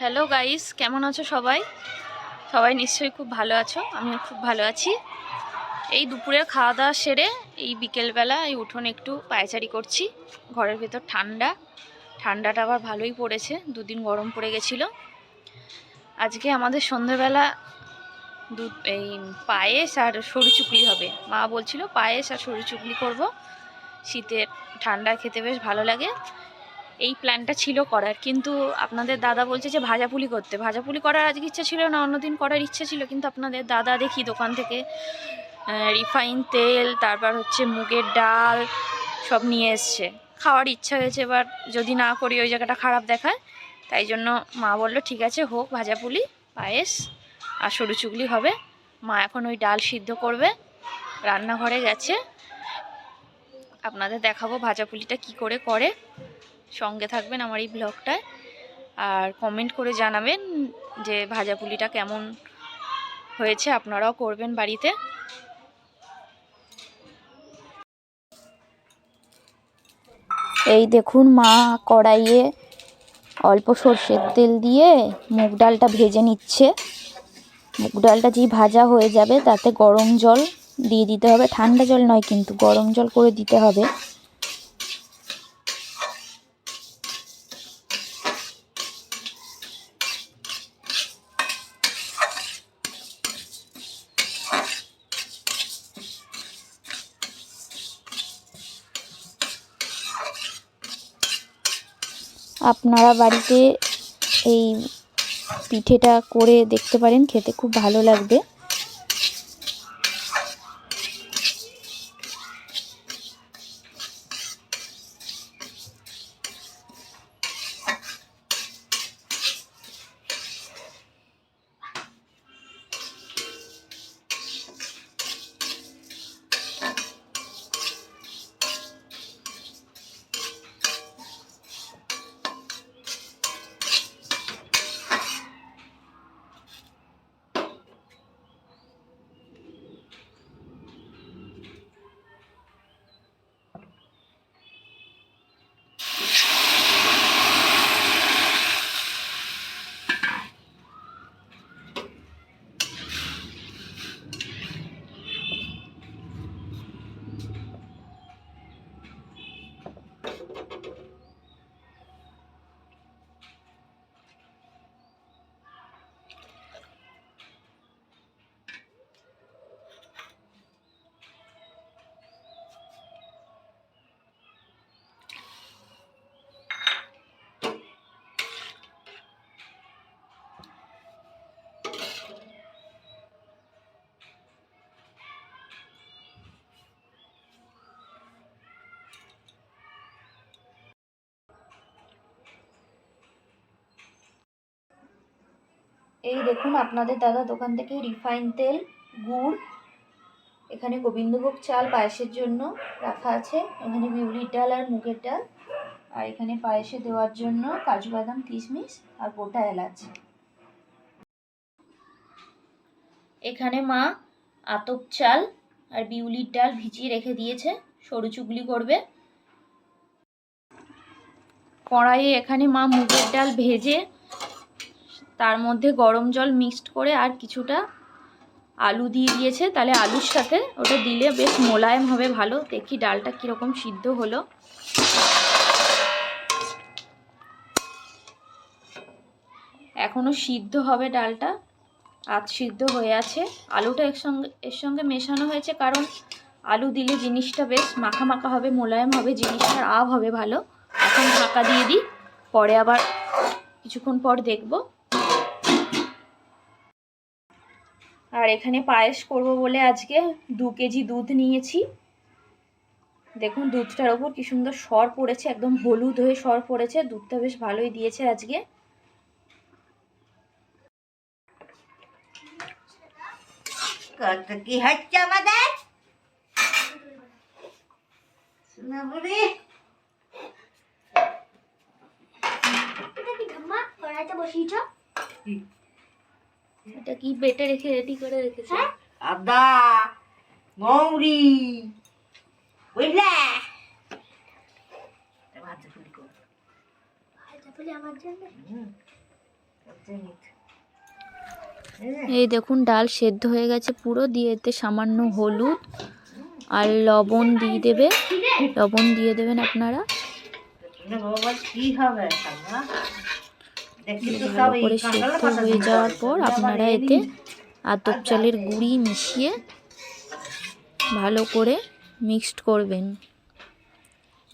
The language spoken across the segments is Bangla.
হ্যালো গাইস কেমন আছো সবাই? সবাই নিশ্চয়ই খুব ভালো আছো। আমিও খুব ভালো আছি। এই দুপুরের খাওয়া দাওয়া সেরে এই বিকেলবেলা এই উঠোনে একটু পায়চারি করছি। ঘরের ভেতর ঠান্ডা। ঠান্ডাটা আবার ভালোই পড়েছে। দুদিন গরম পড়ে গেছিল। আজকে আমাদের সন্ধেবেলা দুধ এই পায়েস আর সরু চুকলি হবে। মা বলছিল, পায়েস আর সরু চুকলি করব। শীতের ঠান্ডা খেতে বেশ ভালো লাগে। এই প্ল্যানটা ছিল করার। কিন্তু আপনাদের দাদা বলছে যে ভাজাপুলি করতে। ভাজাপুলি করার আজকে ইচ্ছা ছিল না, অন্যদিন করার ইচ্ছা ছিল। কিন্তু আপনাদের দাদা দেখি দোকান থেকে রিফাইন তেল, তারপর হচ্ছে মুগের ডাল সব নিয়ে এসছে। খাওয়ার ইচ্ছা হয়েছে, এবার যদি না করি ওই জায়গাটা খারাপ দেখায়, তাই জন্য মা বলল, ঠিক আছে, হোক, ভাজাপুলি, পায়েস আর সরু চুগলি হবে। মা এখন ওই ডাল সিদ্ধ করবে, রান্নাঘরে গেছে। আপনাদের দেখাবো ভাজাপুলিটা কি করে করে। সঙ্গে থাকবেন আমার এই ব্লগটায়। আর কমেন্ট করে জানাবেন যে ভাজাপুলিটা কেমন হয়েছে, আপনারাও করবেন বাড়িতে। এই দেখুন মা কড়াইয়ে অল্প সর্ষের তেল দিয়ে মুগ ডালটা ভেজে নিচ্ছে। মুগ ডালটা যেই ভাজা হয়ে যাবে, তাতে গরম জল দিয়ে দিতে হবে। ঠান্ডা জল নয় কিন্তু গরম জল করে দিতে হবে। আপনারা বাড়িতে এই পিঠেটা করে দেখতে পারেন খেতে খুব ভালো লাগবে। you এই দেখুন, আপনাদের দাদা দোকান থেকে রিফাইন তেল, গুড়, এখানে গোবিন্দভোগ চাল, পায়েসের জন্য রাখা আছে। এখানে বিউলির ডাল আর মুগের ডাল। আর এখানে পায়েসে দেওয়ার জন্য কাজু বাদাম কিশমিশ আর গোটা এলাচ। এখানে মা আতপ চাল আর বিউলির ডাল ভিজিয়ে রেখে দিয়েছে। সরু চুগলি করবে। কড়াইয়ে এখানে মা মুগের ডাল ভেজে তার মধ্যে গরম জল মিক্সড করে আর কিছুটা আলু দিয়ে দিয়েছে। তাহলে আলুর সাথে ওটা দিলে বেশ মোলায়েম হবে ভালো। দেখি ডালটা কীরকম সিদ্ধ হলো। এখনও সিদ্ধ হবে ডালটা। আধ সিদ্ধ হয়ে আছে। আলুটা এর সঙ্গে এর সঙ্গে মেশানো হয়েছে কারণ আলু দিলে জিনিসটা বেশ মাখা মাখা হবে, মোলায়েম হবে জিনিসটার আভ হবে ভালো। এখন ঢাকা দিয়ে দিই। পরে আবার কিছুক্ষণ পর দেখব। আর এখানে পায়েস করব বলে আজকে দু কেজি দুধ নিয়েছি। দেখুন দুধটার ওপর কি সুন্দর সর পড়েছে একদম হলুদ হয়ে সর পড়েছে দুধটা বেশ ভালোই দিয়েছে আজকে। কত কি হচ্ছে আমাদের? সোনাবুড়ি এটা কি বেটে রেখে রেডি করে রেখেছে? আদা মৌরি বুঝলে? হুম। এই দেখুন ডাল সেদ্ধ হয়ে গেছে পুরো দিয়ে এতে সামান্য হলুদ আর লবণ দিয়ে দেবে। লবণ দিয়ে দেবেন আপনারা। কি হবে? ভালো করে সেদ্ধ হয়ে যাওয়ার পর আপনারা এতে আতপ চালের গুঁড়ি মিশিয়ে ভালো করে মিক্সড করবেন।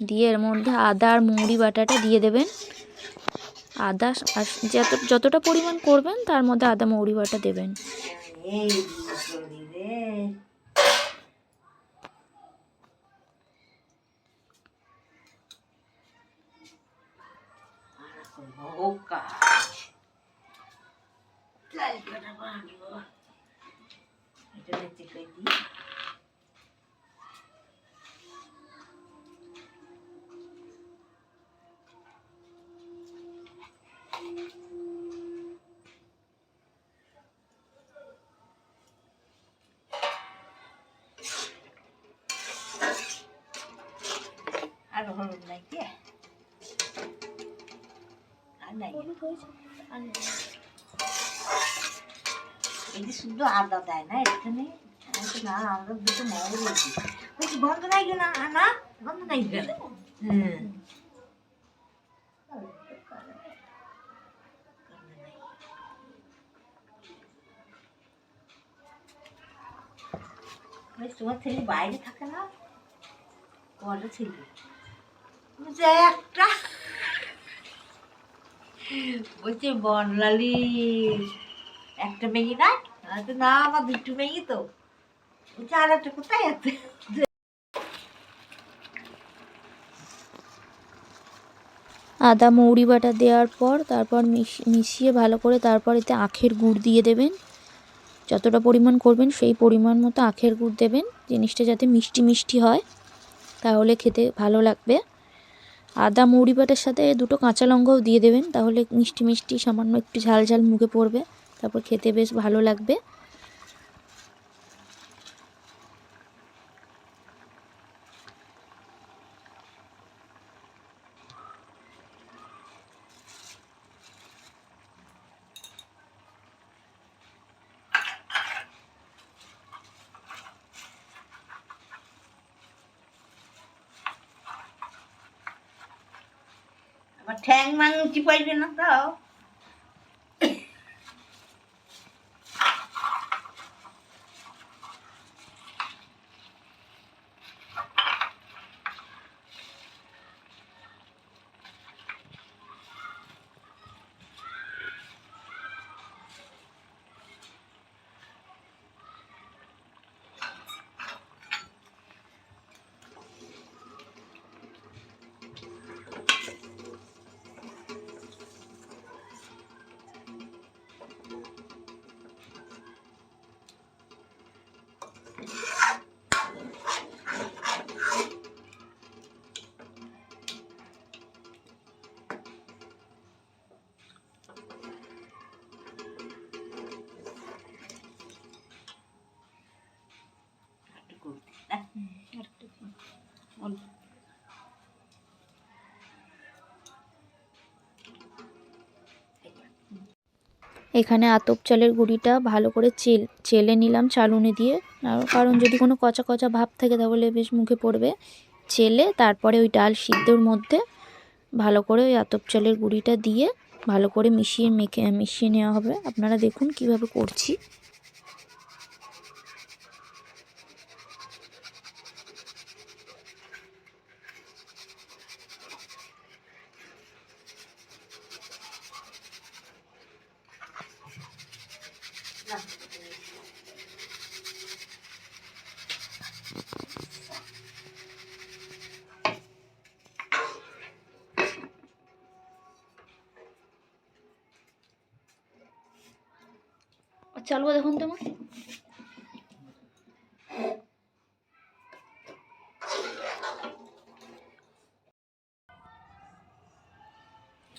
দিয়ে এর মধ্যে আদা আর মুড়ি বাটাটা দিয়ে দেবেন। আদা আর যত যতটা পরিমাণ করবেন তার মধ্যে আদা মৌরি বাটা দেবেন এই দিদি রে আর ও কাজ লাল কাটা বাঁধবো এটা নাই এই যে শুধু আদা দেয় না এখানে না আমরা দুটো মৌরি দিই বলছি গন্ধ নাই না গন্ধ নাই হুম তোমার ছেলে বাইরে থাকে না? কটা ছেলে? একটা বলছে বনলালি একটা মেয়ে, না? না, আমার দুটো মেয়ে তো। বলছে আর একটা কোথায় আছে? আদা, মৌরি বাটা দেওয়ার পর তারপর মিশ- মিশিয়ে ভালো করে তারপর এতে আখের গুড় দিয়ে দেবেন। যতটা পরিমাণ করবেন সেই পরিমাণ মতো আখের গুড় দেবেন। জিনিসটা যাতে মিষ্টি মিষ্টি হয়, তাহলে খেতে ভালো লাগবে। আদা মৌরি বাটার সাথে দুটো কাঁচা লঙ্কাও দিয়ে দেবেন। তাহলে মিষ্টি মিষ্টি সামান্য একটু ঝাল ঝাল মুখে পড়বে। তারপর খেতে বেশ ভালো লাগবে আমার ঠ্যাং মাং চিপাইবে না এখানে আতপ চালের গুঁড়িটা ভালো করে চেল, চেলে নিলাম চালুনি দিয়ে। কারণ যদি কোনো কচা কচা ভাব থাকে তাহলে বেশ মুখে পড়বে। চেলে তারপরে ওই ডাল সিদ্ধর মধ্যে ভালো করে ওই আতপ চালের গুঁড়িটা দিয়ে ভালো করে মিশিয়ে মেখে, মিশিয়ে নেওয়া হবে। আপনারা দেখুন কীভাবে করছি চালবো দেখুন তোমার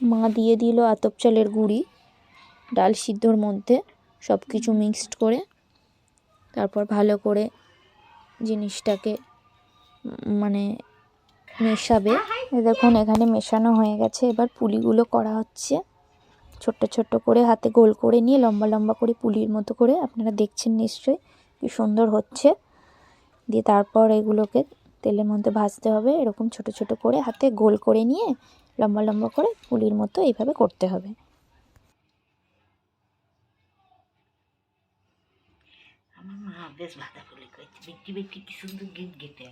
মা দিয়ে দিল আতপ চালের গুঁড়ি, ডাল সিদ্ধর মধ্যে সব কিছু মিক্সড করে, তারপর ভালো করে জিনিসটাকে মানে মেশাবে। দেখুন, এখানে মেশানো হয়ে গেছে। এবার পুলিগুলো করা হচ্ছে। ছোট্ট ছোট্ট করে হাতে গোল করে নিয়ে লম্বা লম্বা করে পুলির মতো করে, আপনারা দেখছেন নিশ্চয়ই কি সুন্দর হচ্ছে। দিয়ে তারপর এগুলোকে তেলের মধ্যে ভাজতে হবে। এরকম ছোট ছোট করে হাতে গোল করে নিয়ে লম্বা লম্বা করে পুলির মতো এইভাবে করতে হবে। আমার মা বেশ ফুলি করছে। বিক্রি বিক্রি কি সুন্দর গীত গেতে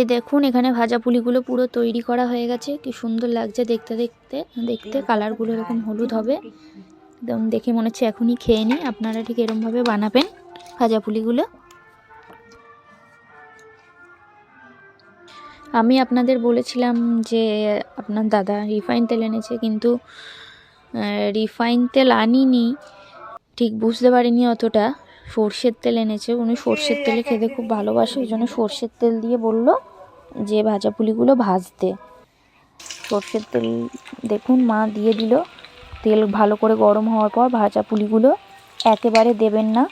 এই দেখুন, এখানে ভাজা পুলিগুলো পুরো তৈরি করা হয়ে গেছে। কি সুন্দর লাগছে দেখতে দেখতে দেখতে। কালারগুলো এরকম হলুদ হবে। একদম দেখে মনে হচ্ছে এখনই খেয়ে নিই। আপনারা ঠিক এরমভাবে বানাবেন ভাজা পুলিগুলো। আমি আপনাদের বলেছিলাম যে আপনার দাদা রিফাইন তেল এনেছে, কিন্তু রিফাইন তেল আনিনি। ঠিক বুঝতে পারিনি অতটা। সর্ষের তেল এনেছে। উনি সর্ষের তেলে খেতে খুব ভালোবাসে ওই জন্য সর্ষের তেল দিয়ে বলল। যে ভাজা পুলিগুলো ভাজতে। সর্ষের তেল দেখুন, মা দিয়ে দিল। তেল ভালো করে গরম হওয়ার পর ভাজা পুলিগুলো একেবারে দেবেন না।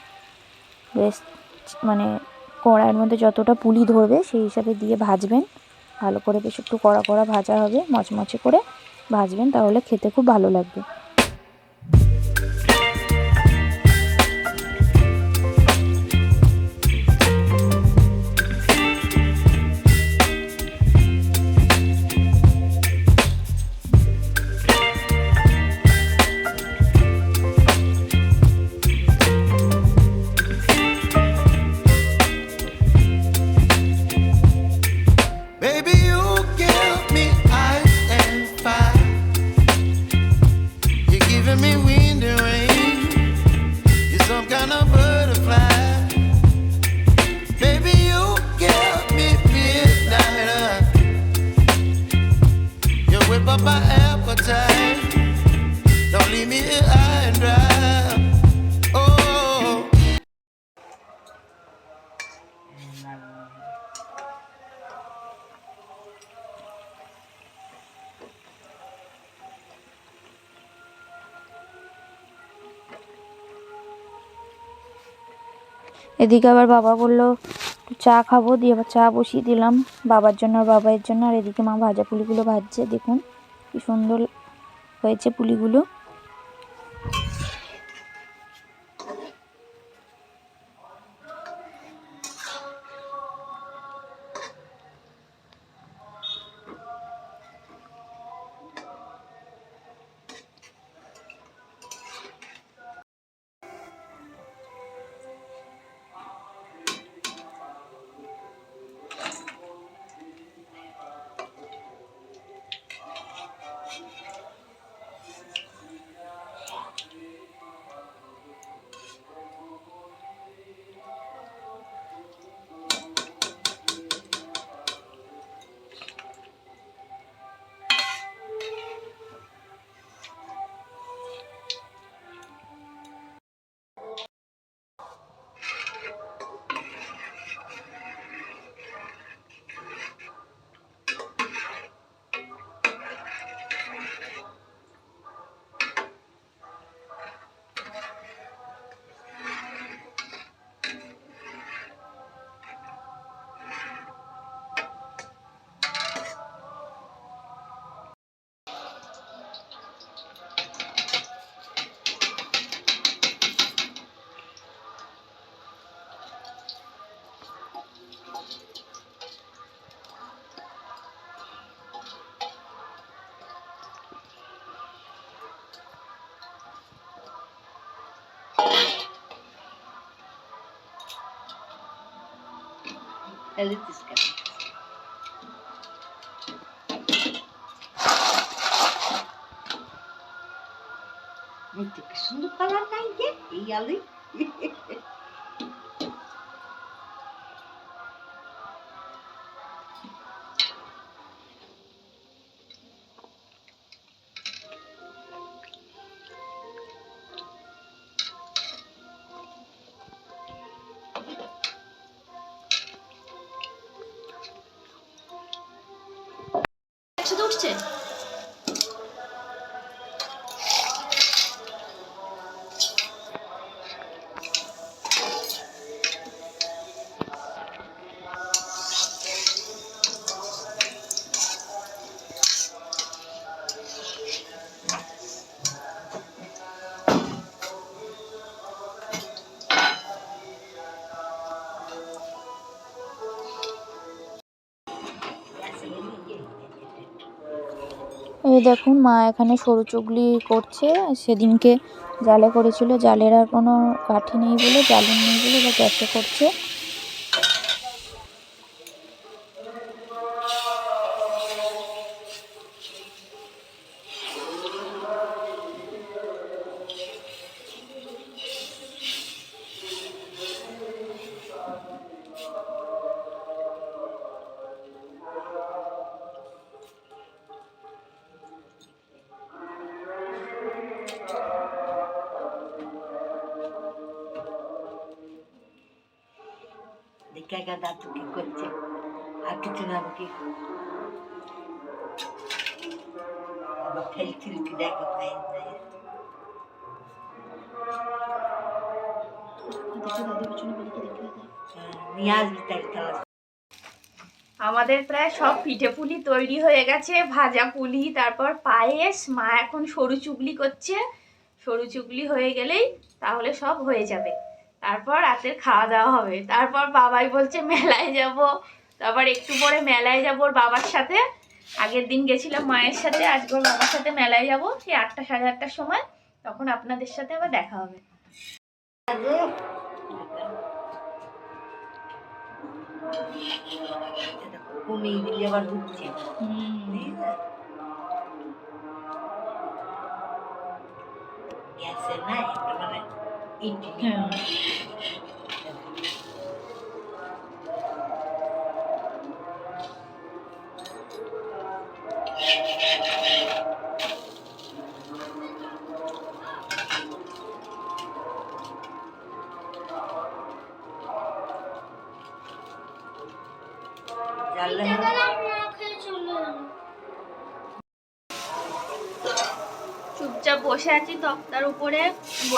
বেশ মানে কড়াইয়ের মধ্যে যতটা পুলি ধরবে সেই হিসাবে দিয়ে ভাজবেন। ভালো করে বেশ একটু কড়া কড়া ভাজা হবে, মচমচে করে ভাজবেন, তাহলে খেতে খুব ভালো লাগবে। এদিকে আবার বাবা বলল চা খাব। দিয়ে আবার চা বসিয়ে দিলাম। বাবার জন্য আর বাবাইয়ের জন্য। আর এদিকে মা ভাজা পুলিগুলো ভাজছে, দেখুন কি সুন্দর হয়েছে পুলিগুলো। as it is current. Muito que sundo para lá, não? E ali. এই দেখুন, মা এখানে সরু চুগলি করছে। সেদিনকে জালে করেছিল। জালের আর কোনো কাঠি নেই বলে জালের নেই বলে বা গ্যাসে করছে। কি করছে? আর কিছু না কি আবার ফেলছিল কি দেখো তাহলে। আমাদের প্রায় সব পিঠে পুলি তৈরি হয়ে গেছে, ভাজা পুলি, তারপর পায়েস, মা এখন সরু চুগলি করছে। সরু চুগলি হয়ে গেলেই তাহলে সব হয়ে যাবে। তারপর রাতের খাওয়া দাওয়া হবে। তারপর বাবাই বলছে মেলায় যাব। তারপর একটু পরে মেলায় যাব ওর বাবার সাথে। আগের দিন গেছিলাম মায়ের সাথে আজকে ওর বাবার সাথে মেলায় যাব। সেই আটটা সাড়ে আটটার সময়। তখন আপনাদের সাথে আবার দেখা হবে। কমিয়ে দিলে আবার ঢুকছে গ্যাসে না একটা মানে ইডলি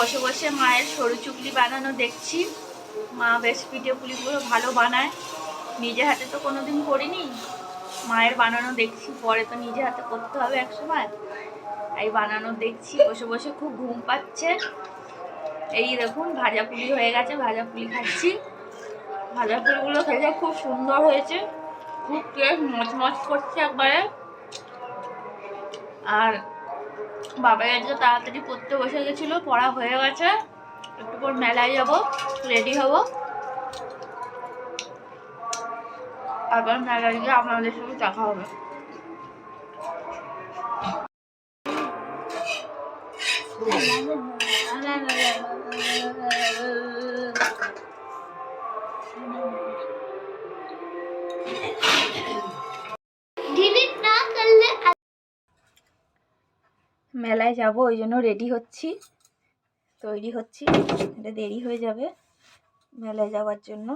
বসে বসে মায়ের সরু চুগলি বানানো দেখছি। মা বেশ পিঠে পুলিগুলো ভালো বানায়। নিজে হাতে তো কোনোদিন করিনি। মায়ের বানানো দেখছি, পরে তো নিজে হাতে করতে হবে এক সময় এই বানানো দেখছি, বসে বসে খুব ঘুম পাচ্ছে। এই দেখুন, ভাজা পুলি হয়ে গেছে, ভাজা পুলি খাচ্ছি। ভাজা পুলিগুলো খেতে খুব সুন্দর হয়েছে। খুব টেস্ট, মচমচ করছে একবারে। আর বাবা আজকে তাড়াতাড়ি পড়তে বসে গেছিল পড়া হয়ে গেছে একটু পর মেলায় যাব রেডি হব আবার মেলায় গিয়ে আপনাদের সঙ্গে দেখা হবে মেলায় যাব, ওই জন্য রেডি হচ্ছি। তৈরি হচ্ছি, এটা দেরি হয়ে যাবে মেলায় যাওয়ার জন্য।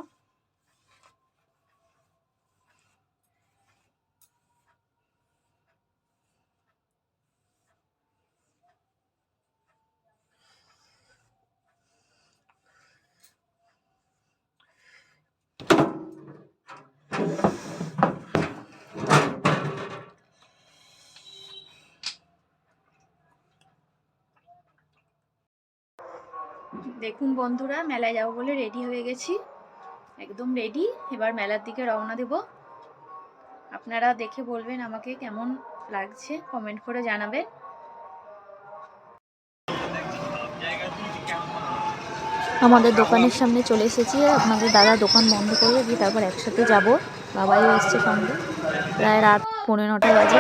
দেখুন বন্ধুরা, মেলায় যাব বলে রেডি হয়ে গেছি। একদম রেডি এবার মেলার দিকে রওনা দেব। আপনারা দেখে বলবেন আমাকে কেমন লাগছে কমেন্ট করে জানাবেন। আমাদের দোকানের সামনে চলে এসেছি। আপনাদের দাদা দোকান বন্ধ করে দিয়ে তারপর একসাথে যাব। বাবাইও এসছে সঙ্গে। প্রায় রাত পৌনে নটা বাজে।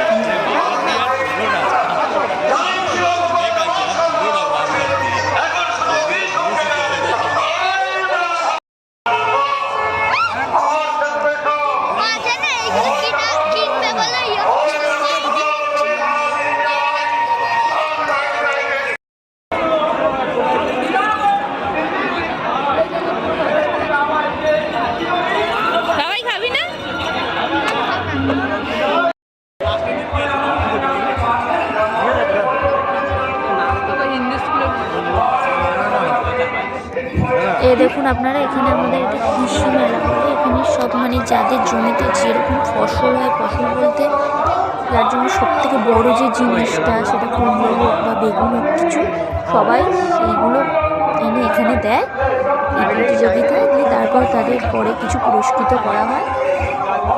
পুরস্কৃত করা হয়।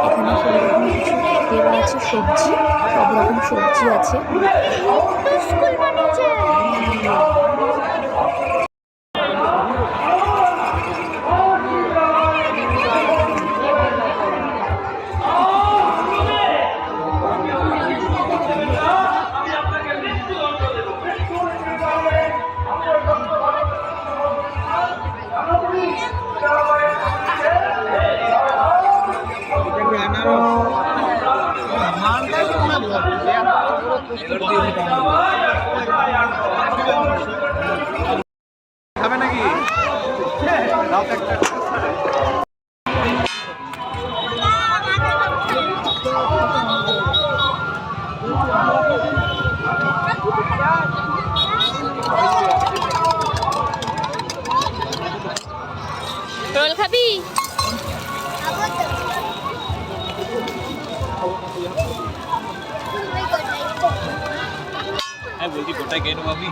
এখানে সব রকম কিছু দেওয়া আছে সবজি সব রকম সবজি আছে। বলছি গোটাই খেয়ে নেব আমি।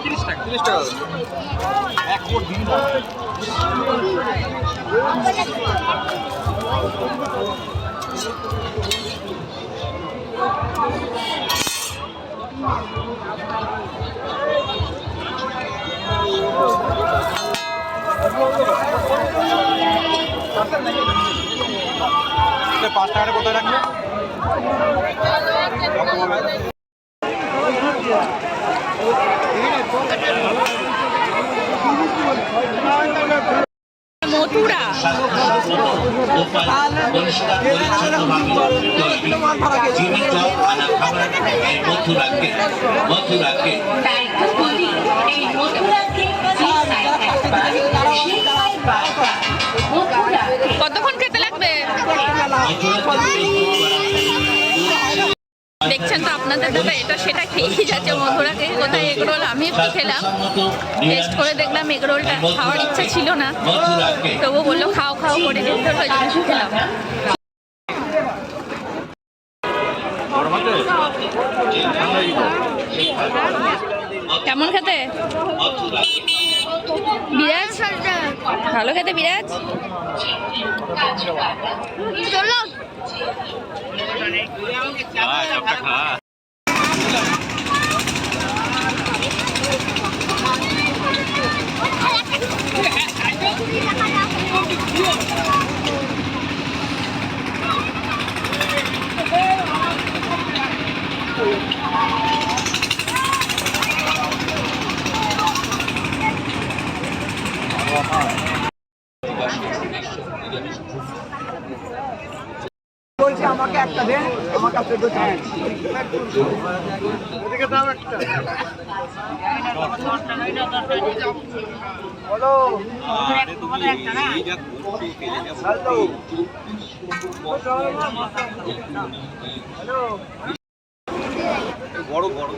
তিরিশ টাকা। তিরিশ টাকা এক কোট দিন না পাঁচ টাকাটা কোথায় রাখবে মথুরা মথুরাকে। মথুরাকে। দেখছেন তো আপনাদের দাদা, এটা সেটা খেয়েই যাচ্ছে মধুরাকে কোথায় এগরোল? আমি একটু খেলাম। টেস্ট করে দেখলাম এগরোলটা খাওয়ার ইচ্ছা ছিল না। তবু বলল, খাও খাও করে খেলাম। কেমন খেতে? বিরাজ ভালো খেতে বিরাজ? চলো। বড় বড়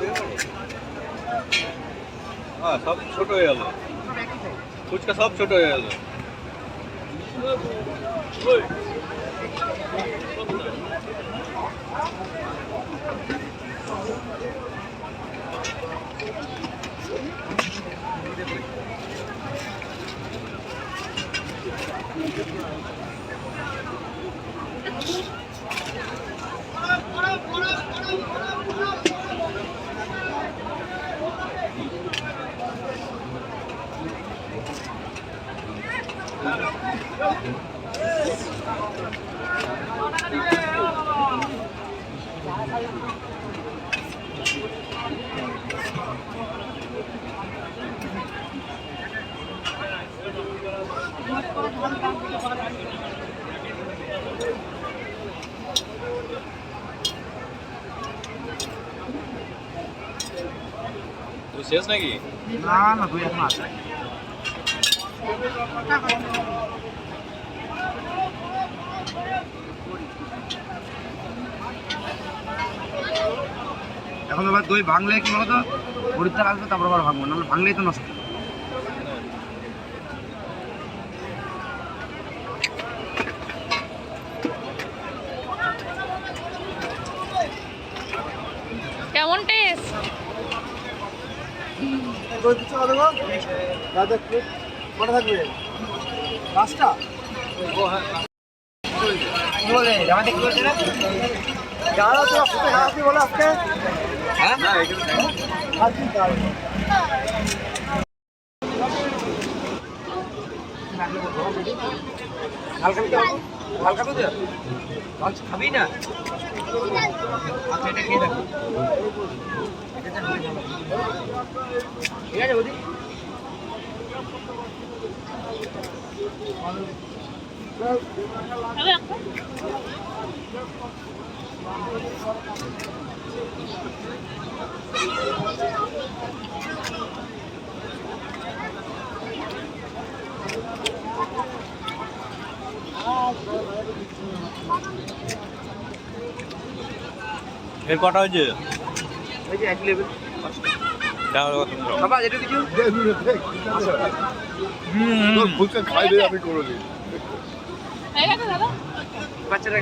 হ্যাঁ সব ছোট হয়ে গেল ফুচকা সব ছোট হয়ে গেল শেষ নাকি? এখন আবার দই ভাঙলে কি বলতো? হরিদ্বার আসবে, তারপর আবার ভাঙবো, নাহলে ভাঙলেই তো নষ্ট কেমন টেস্ট দই দিচ্ছে কত গো দাদা কটা থাকবে? পাঁচটা? কি বলে জামাতে কি বলছে না যারা তো ফুটে হ্যাঁ না হালকা দিতে হালকা দিতে হবে? লাঞ্চ খাবি না আচ্ছা এটা দেখো ঠিক আছে এর কটা হয়েছে? ওই যে এক লেভেল বাবা এটা কিছু? তোর ফুলকে খাইবে আমি কোনোদিন বাচ্চারা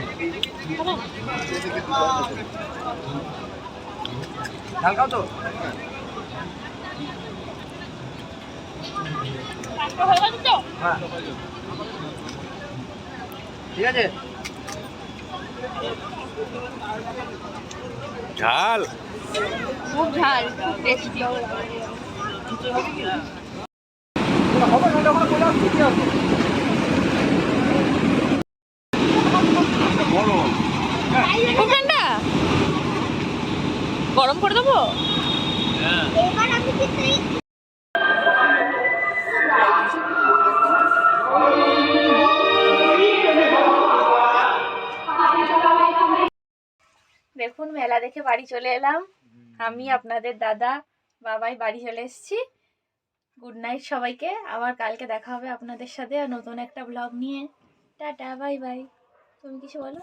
ঝাল খাও তো? হ্যাঁ। ঠিক আছে? ঝাল। খুব ঝাল খুব টেস্টি গরম। করে দেবো? দেখুন মেলা দেখে বাড়ি চলে এলাম। আমি আপনাদের দাদা বাবাই বাড়ি চলে এসেছি। গুড নাইট সবাইকে। আবার কালকে দেখা হবে আপনাদের সাথে। আর নতুন একটা ব্লগ নিয়ে। টাটা বাই বাই তুমি কিছু বলো?